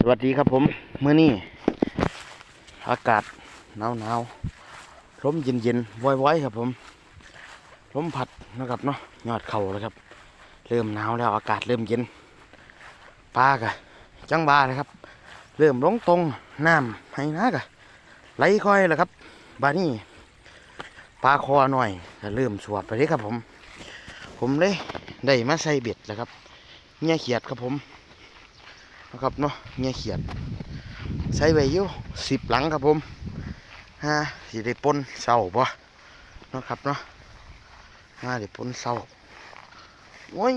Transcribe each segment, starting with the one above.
สวัสดีครับผมเมื่อนี้อากาศหนาวหนาวลมเย็นเย็นๆว้อยๆครับผมลมพัดนะครับเนาะยอดเข่าแล้วครับ เริ่มหนาวแล้วอากาศเริ่มเย็นปลากะจังบาเลยครับ เริ่มลงตรงน้ำให้นะกะไหลค่อยแล้วครับ บานี่ปลาคอหน่อยก็เริ่มสวบไปเลยครับผม ผมเลยได้มาใส่เบ็ดแล้วครับเงี้ยเขียดครับผม นะครับเนาะเงี้ยเขียดใช้ไว้อยู่สิบหลังครับผมฮะสิได้ปนเศร้าปะนะครับเนาะฮะได้ปนเศร้าโอ้ย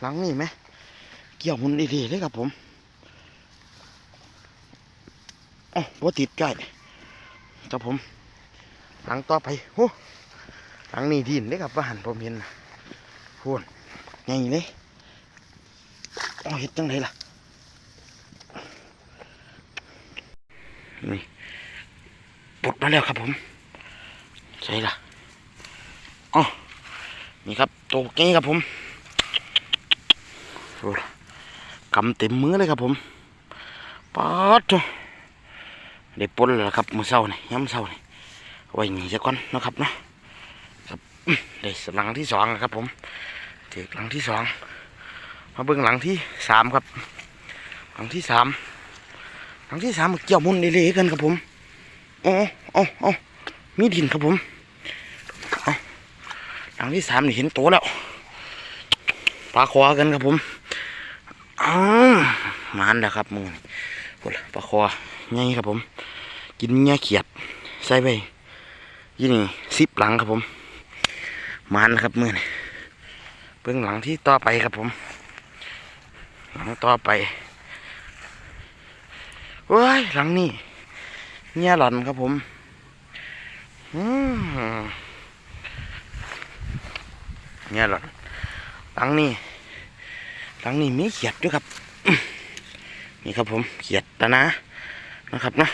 หลังนี่ไหมเกี่ยวหุ่นดีๆเลยครับผมอ๋อบ่ติดใกล้ครับผม หลังต่อไปโอ้หลังนี่ดินเลยครับว่าหันผมเห็นนะพูนไงเลยอ๋อเห็ดจังไดล่ะ นี่ปลดมาแล้วครับผม ใช่ละอ๋อนี่ครับโตเก้ครับผมโอ้กำเต็มมือเลยครับผมป๊าดได้ปลดแล้วครับมือเศร้านี่ย้ำเศร้านี่ไว้หนีซะก่อนนะครับเนาะครับได้หลังที่สองครับผมเด็กหลังที่สองมาเบิ่งหลังที่สามครับ หลังที่สาม หลังที่สามเกี่ยวมุนเละๆกันครับผมโอ้โอ้โอ้มีดินครับผมเอาหลังที่สามนี่เห็นตัวแล้วปลาคอกันครับผมอ้าวมันแล้วครับมือนี่โอ้ล่ะปลาคอไงครับผม กินเงี้ยเขียดใส่ไปยี่นี่สิบหลังครับผมมันครับมือนี่เบื้องหลังที่ต่อไปครับผม หลังต่อไป เว้ยหลังนี่เนี่ยหลอนครับผมเนี่ยหลอนหลังนี่หลังนี่มีเขียดด้วยครับ นี่ครับผมเขียดตะนะนะครับนะ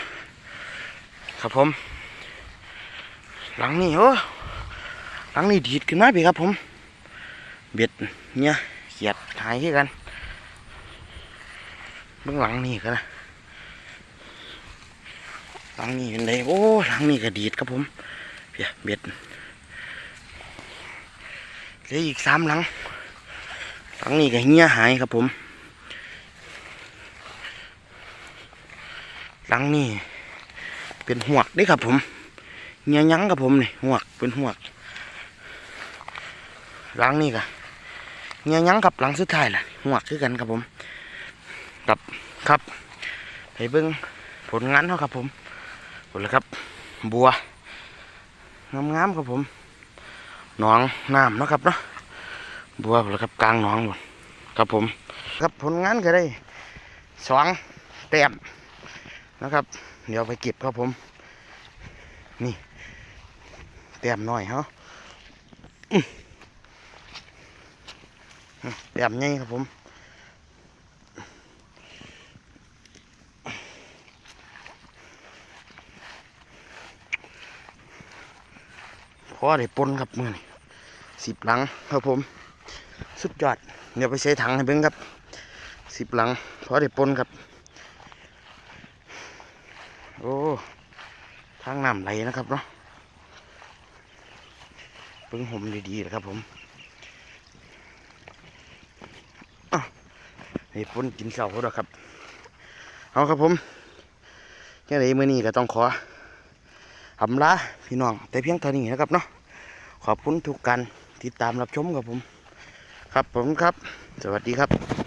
ครับผม หลังนี่โอ้หลังนี่ดีดขึ้นมาพี่ครับผม เบ็ดเนี่ยเขียดหายที่กันเบื้องหลังนี่กันนะ หลังนี้เป็นไรโอ้หลังนี้ก็ดีดครับผมเบียเบ็ดเหลืออีกสามหลังหลังนี้ก็เหี้ยหายครับผม หลังนี้เป็นหวกด้ครับผมเงี้ยยั้งครับผมนี่หวกเป็นหวกหลังนี้ก็เงี้ยยั้งกับหลังสุดท้ายล่ะหวกคือกันครับผมกับครับไปเบิ้งผลงานเขาครับผม หมดแล้วครับ บัวงามๆครับผมหนองน้ำนะครับเนาะบัวหมดแล้วครับกลางหนองหมดครับผมครับผลงานก็ได้สองแต้มนะครับ เดี๋ยวไปเก็บครับผม นี่แต้มหน้อยเฮาแต้มใหญ่ครับผม พอได้ปนครับมือนี่สิบหลังครับผม สุดยอด เดี๋ยวไปใช้ถังให้เบิ่งครับสิบหลังพอได้ปนครับ โอ้ทางน้ำไหลนะครับเนาะเบิ่งห่มดีๆนะครับผมอ้าวให้ปนกินเสาเขาดอกครับ เอาครับผมแค่ไหนมือนี้ก็ต้องขอ อำลาพี่น้อง แต่เพียงเท่านี้นะครับเนาะขอบคุณทุกการติดตามรับชมครับผม ครับผมครับ สวัสดีครับ